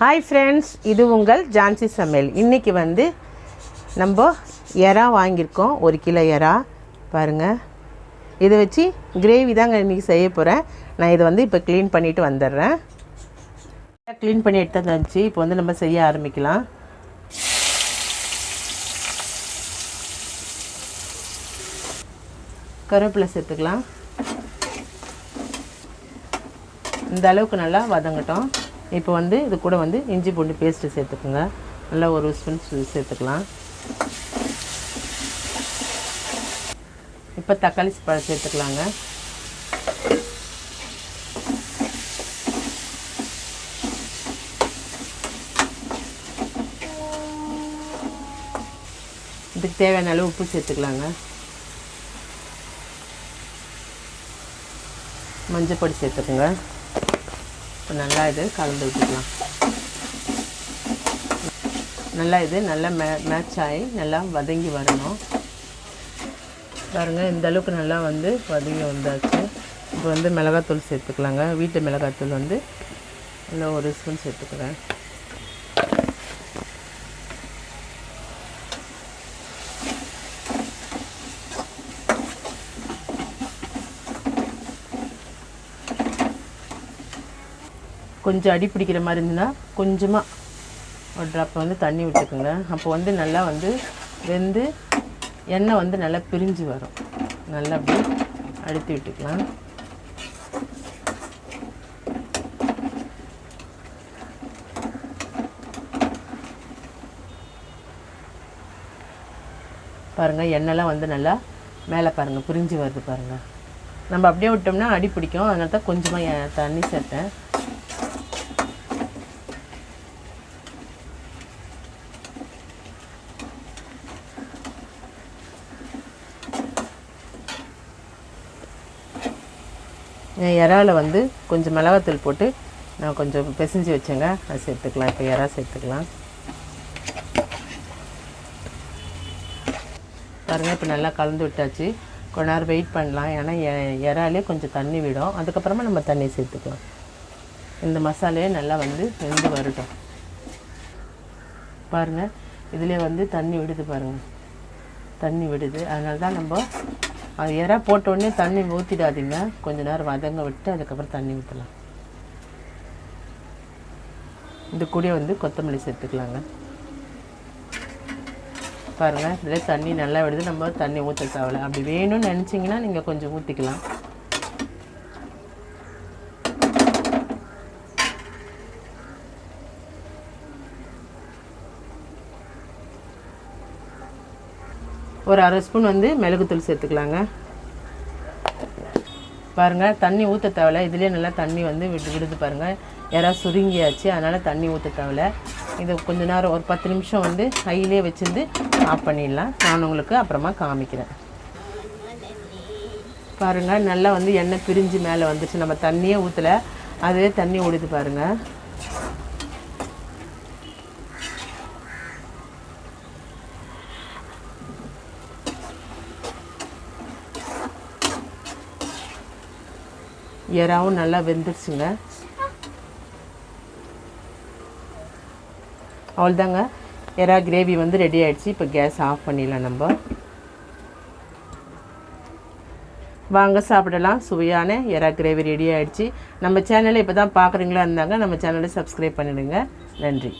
Hi friends இது உங்கள் ஜான்சி சமையல். இன்றைக்கி வந்து நம்ம எறா வாங்கியிருக்கோம். ஒரு கிலோ எறா. பாருங்கள் இதை வச்சு கிரேவி தாங்க இன்றைக்கி செய்ய போகிறேன் நான் இதை வந்து இப்போ க்ளீன் பண்ணிவிட்டு வந்துடுறேன். க்ளீன் பண்ணி எடுத்து வந்துச்சு இப்போ வந்து நம்ம செய்ய ஆரம்பிக்கலாம். கருவேப்பிலை சேர்த்துக்கலாம். இந்த அளவுக்கு நல்லா வதங்கட்டும். இப்போ வந்து இது கூட வந்து இஞ்சி பூண்டு பேஸ்ட்டு சேர்த்துக்குங்க. நல்லா ஒரு ஸ்பூன் சேர்த்துக்கலாம். இப்போ தக்காளி பழம் சேர்த்துக்கலாங்க. இதுக்கு தேவையான அளவு உப்பு சேர்த்துக்கலாங்க. மஞ்சள் பொடி சேர்த்துக்குங்க. இப்போ நல்லா இது கலந்து விட்டுக்கலாம். நல்லா இது நல்லா மே மேட்ச் ஆகி நல்லா வதங்கி வரணும். பாருங்கள் இந்த அளவுக்கு நல்லா வந்து வதங்கி வந்தாச்சு. இப்போ வந்து மிளகாத்தூள் சேர்த்துக்கலாங்க. வீட்டு மிளகாத்தூள் வந்து நல்லா ஒரு ஸ்பூன் சேர்த்துக்கிறேன். கொஞ்சம் அடி பிடிக்கிற மாதிரி இருந்ததுன்னா கொஞ்சமாக ஒரு ட்ராப் வந்து தண்ணி விட்டுக்குங்க. அப்போ வந்து நல்லா வந்து வெந்து எண்ணெய் வந்து நல்லா பிரிஞ்சு வரும். நல்லா அப்படி அழுத்தி விட்டுக்கலாம். பாருங்கள் எண்ணெய்லாம் வந்து நல்லா மேலே பாருங்கள் பிரிஞ்சு வருது பாருங்கள் நம்ம அப்படியே விட்டோம்னா அடி பிடிக்கும். அதனால தான் கொஞ்சமாக தண்ணி சேர்த்தேன். இறால வந்து கொஞ்சம் மிளகாத்தூள் போட்டு நான் கொஞ்சம் பிசைஞ்சு வச்சேங்க. அதை சேர்த்துக்கலாம். இப்போ இறா சேர்த்துக்கலாம். பாருங்கள் இப்போ நல்லா கலந்து விட்டாச்சு. கொஞ்ச நேரம் வெயிட் பண்ணலாம். ஏன்னா இறாலே கொஞ்சம் தண்ணி விடும். அதுக்கப்புறமா நம்ம தண்ணி சேர்த்துக்கலாம். இந்த மசாலையே நல்லா வந்து வெந்து வரட்டும். பாருங்கள் இதிலே வந்து தண்ணி விடுது பாருங்கள் தண்ணி விடுது. அதனால தான் நம்ம அது இறா போட்டோடனே தண்ணி ஊற்றிடாதீங்க கொஞ்ச நேரம் வதங்க விட்டு அதுக்கப்புறம் தண்ணி ஊற்றலாம் இந்த கூட வந்து கொத்தமல்லி சேர்த்துக்கலாங்க. பாருங்கள் இதில் தண்ணி நல்லா விடுது. நம்ம தண்ணி ஊற்ற தேவையில்ல. அப்படி வேணும்னு நினச்சிங்கன்னா நீங்கள் கொஞ்சம் ஊற்றிக்கலாம் ஒரு அரை ஸ்பூன் வந்து மிளகுத்தூள் சேர்த்துக்கலாங்க. பாருங்கள் தண்ணி ஊற்ற தேவையில்ல. இதுலேயே நல்லா தண்ணி வந்து விடு விடுது பாருங்கள் யாராவது சுருங்கியாச்சு அதனால் தண்ணி ஊற்ற தேவையில்ல. இது கொஞ்ச நேரம் ஒரு பத்து நிமிஷம் வந்து ஹையிலே வச்சுருந்து ஆஃப் பண்ணிடலாம். நான் உங்களுக்கு அப்புறமா காமிக்கிறேன். பாருங்கள் நல்லா வந்து எண்ணெய் பிரிஞ்சு மேலே வந்துச்சு நம்ம தண்ணியே ஊற்றலை அதுவே தண்ணி ஓடுது பாருங்கள் எறாவும் நல்லா வெந்துருச்சுங்க. அவ்வளோதாங்க. எறா கிரேவி வந்து ரெடி ஆகிடுச்சு இப்போ கேஸ் ஆஃப் பண்ணிடலாம் நம்ம. வாங்க சாப்பிடலாம். சுவையான எறா கிரேவி ரெடி ஆகிடுச்சு நம்ம சேனலை இப்போ தான் பார்க்குறீங்களா இருந்தாங்க நம்ம சேனலை சப்ஸ்கிரைப் பண்ணிவிடுங்க நன்றி.